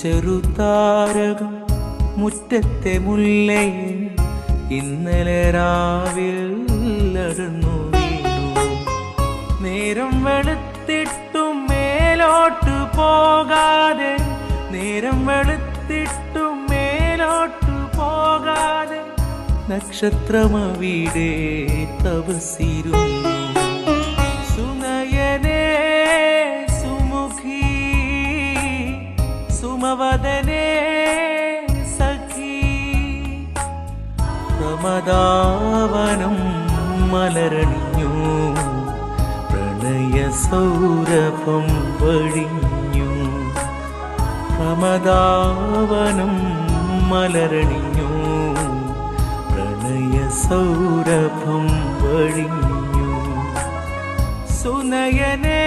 ചെറുതാരകം മുറ്റത്തെ മുല്ലയിൽ ഇന്നലെ രാവിൽ അടർന്നു നേരം വെളുത്തിട്ടും മേലോട്ട് പോകാതെ നേരം വെളുത്തിട്ടും മേലോട്ട് പോകാതെ നക്ഷത്രമവിടെ തപസിരുന്നു സുമവദനേ സഖി പ്രമദാവനം മലരണിഞ്ഞു പ്രണയ സൗരഭം വഴിഞ്ഞു. പ്രമദാവനം മലരണിഞ്ഞു പ്രണയ സൗരഭം വഴിഞ്ഞു. സുനയനേ